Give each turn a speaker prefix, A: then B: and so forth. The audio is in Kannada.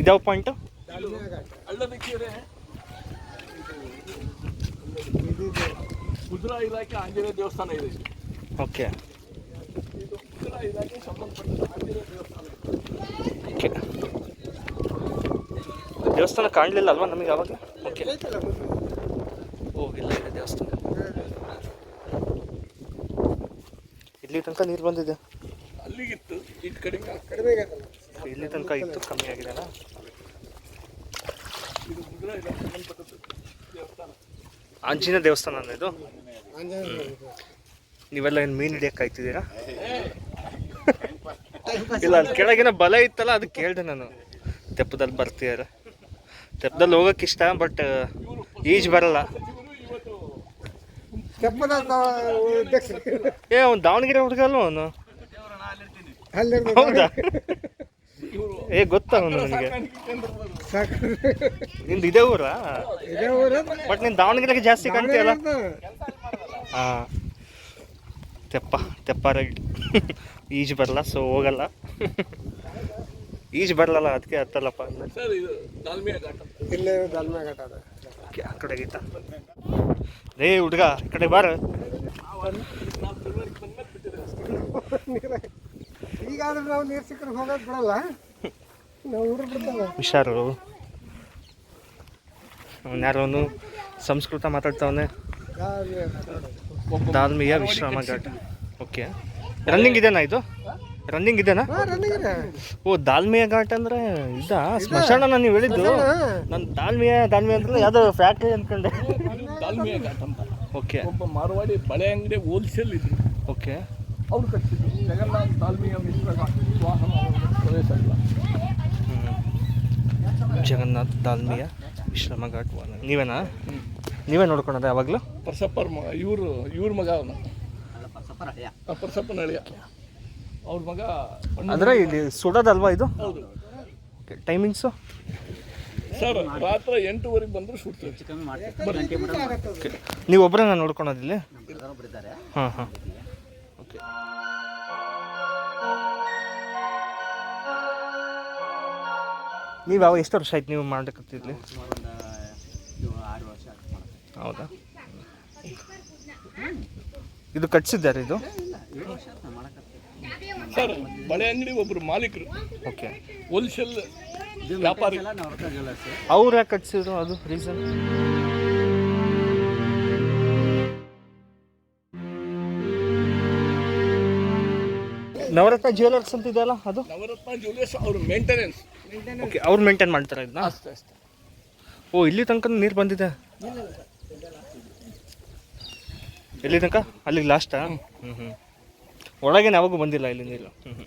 A: ಇದ್ಯಾವ ಪಾಯಿಂಟು
B: ಕುದುರಾ ಇಲಾಖೆ ಆಂಜನೇಯ ದೇವಸ್ಥಾನ ಇದೆ.
A: ಓಕೆ
B: ಇದು ಮುದ್ರಾ ಇಲಾಖೆ ಸಂಬಂಧಪಟ್ಟ ಆಂಜನೇಯ ದೇವಸ್ಥಾನ.
A: ಓಕೆ ದೇವಸ್ಥಾನ ಕಾಣಲಿಲ್ಲ ಅಲ್ವಾ ನಮಗೆ ಅವಾಗ? ಓಕೆ ಹೋಗಿಲ್ಲ ಇದೆ ದೇವಸ್ಥಾನ. ಇಲ್ಲಿ ತನಕ ನೀರು ಬಂದಿದೆ.
B: ಅಲ್ಲಿಗಿತ್ತು ಇದು ಕಡಿಮೆ
C: ಕಡಿಮೆ ಆಗತ್ತಲ್ಲ
A: ಇಲ್ಲಿ ತನಕ ಇತ್ತು, ಕಮ್ಮಿ ಆಗಿದೆ ಆಂಜನೇಯ ದೇವಸ್ಥಾನ ಇದು? ನೀವೆಲ್ಲ ಏನು ಮೀನು ಹಿಡಿಯಕ್ಕೆ ಕಾಯ್ತಿದ್ದೀರಾ? ಇಲ್ಲ ಅಲ್ಲಿ ಕೆಳಗಿನ ಬಲ ಇತ್ತಲ್ಲ, ಅದು ಕೇಳಿದೆ ನಾನು. ತೆಪ್ಪದಲ್ಲಿ ಬರ್ತೀಯಾರ ತೆಪ್ಪದಲ್ಲಿ ಹೋಗಕ್ಕೆ ಇಷ್ಟ, ಬಟ್, ಈಜ್ ಬರಲ್ಲ. ಏ, ಅವ್ನು ದಾವಣಗೆರೆ ಹುಡುಗ ಅಲ್ವ ಅವನು? ಹೌದಾ? ಏ ಗೊತ್ತಾ ಅವನು ನನಗೆ.
C: ಸಾಕು
A: ನಿಂದು ಇದೇ ಊರಾ?
C: ಇದೇ ಊರು.
A: ಬಟ್ ನೀನು ದಾವಣಗೆರೆಗೆ ಜಾಸ್ತಿ ಕಾಣ್ತೀಯಲ್ಲ ಹಾಂ. ತೆಪ್ಪ ತೆಪ್ಪ ರೈಟ್ ಈಜು ಬರಲ್ಲ ಸೊ ಹೋಗಲ್ಲ. ಈಜು ಬರಲ್ಲ ಅದಕ್ಕೆ ಹತ್ತಲ್ಲಪ್ಪ ಅಂದ್ರೆ.
B: ಸರ್ ಇದು ದಾಲ್ಮಿಯಾ ಘಾಟ್ ಅಂತ.
C: ಇಲ್ಲೇ
A: ಆ ಕಡೆ ಗೀತ. ರೇ ಹುಡುಗ ಈ ಕಡೆ ಬಾರ.
C: ಈಗಾದ್ರೆ ನಾವು ನೀರು ಸಿಕ್ಕರೆ ಹೋಗೋದು ಬಿಡಲ್ಲ. ನಾವು ಬಿಡ್ತಾವ.
A: ಹುಷಾರು. ಯಾರೋನು ಸಂಸ್ಕೃತ ಮಾತಾಡ್ತಾವನೆ. ದಾಲ್ಮಿಯ ವಿಶ್ರಾಮ ಘಾಟ್. ಓಕೆ. ರನ್ನಿಂಗ್ ಇದೆನಾ ಇದು? ರನ್ನಿಂಗ್ ಇದೆನಾ? ಓ ದಾಲ್ಮಿಯ ಘಾಟ್ ಅಂದ್ರೆ ಇದ? ಸ್ಮಶಾನ ನೀವು ಹೇಳಿದ್ದು? ನಾನು ದಾಲ್ಮಿಯ ದಾಲ್ಮಿ ಅಂದ್ರೆ ಯಾವ್ದೋ ಫ್ಯಾಕ್ಟ್ರಿ ಅನ್ಕೊಂಡೆ.
B: ದಾಲ್ಮಿಯಾ ಘಾಟ್ ಅಂತ.
A: ಓಕೆ.
B: ಒಬ್ಬ ಮಾರವಾಡಿ ಬಳೆ ಅಂಗಡಿ ಹೋಲ್ಸೇಲ್ ಇದ್ರು
A: ಓಕೆ.
B: ಅವ್ರು ಕಟ್ಟಿದ್ರು. ಜಗನ್ನಾಥ್ ದಾಲ್ಮಿಯಾ ಮಿಶ್ರ ವಾಹನ ಪ್ರವೇಶ ಇಲ್ಲ
A: ಜಗನ್ನಾಥ್ ತಾಲ್ಮೀಯ ವಿಶ್ರಮ ಘಾಟ್ ವಾಹನ. ನೀವೇನಾ? ನೀವೇ ನೋಡ್ಕೊಂಡ್ರೆ ಯಾವಾಗಲೂ?
B: ಪರ್ಸಪ್ಪರ್ ಮಗ ಇವರು ಇವ್ರ ಮಗ ಅವನು. ಪರ್ಸಪ್ಪನ ಅಳಿಯ. ಅವ್ರ ಮಗ
A: ಅಂದರೆ ಇಲ್ಲಿ ಸುಡೋದಲ್ವಾ ಇದು?
B: ಹೌದು.
A: ಟೈಮಿಂಗ್ಸು?
B: ಸರ್ ರಾತ್ರ ಎಂಟೂವರೆಗೆ ಬಂದರೂ ಸುಡ್ತೀವಿ.
A: ಓಕೆ ನೀವು ಒಬ್ಬರನ್ನ ನೋಡ್ಕೊಳೋದಿಲ್ಲ? ಹಾಂ ಹಾಂ ಓಕೆ ನೀವು ಯಾವ ಎಷ್ಟು ವರ್ಷ ಆಯ್ತು ನೀವು ಮಾಡಕತ್ತಿದ್ಲಿ ಹೌದಾ? ಇದು ಕಟ್ಸಿದ್ದಾರೆ ಇದು?
B: ಸರ್ ಬಳೆ ಅಂಗಡಿ ಒಬ್ರು ಮಾಲೀಕರು.
A: ಓಕೆ.
B: ಹೋಲ್ಸೇಲ್ ವ್ಯಾಪಾರಿ.
A: ಅವ್ರು ಯಾಕೆ ಕಟ್ಸಿದ್ರು? ಅದು ರೀಸನ್ ನವರತ್ನ ಜ್ಯುವೆಲರ್ಸ್ ಅಂತ ಇದೆಯಲ್ಲ ಅದು?
B: ನವರತ್ನ ಜ್ಯುವೆಲರ್ಸ್ ಅವ್ರ ಮೇಂಟೆನೆನ್ಸ್
A: ಓಕೆ ಅವ್ರು ಮೇಂಟೈನ್ ಮಾಡ್ತಾರೆ ಇದನ್ನ
B: ಅಷ್ಟೇ ಅಷ್ಟೇ.
A: ಓ ಇಲ್ಲಿ ತನಕ ನೀರು ಬಂದಿದೆ. ಎಲ್ಲಿ ತನಕ? ಅಲ್ಲಿಗೆ ಲಾಸ್ಟಾ ಹ್ಞೂ ಹ್ಞೂ ಒಳಗೇನು ಯಾವಾಗೂ ಬಂದಿಲ್ಲ ಇಲ್ಲಿ ನೀರು. ಹ್ಞೂ ಹ್ಞೂ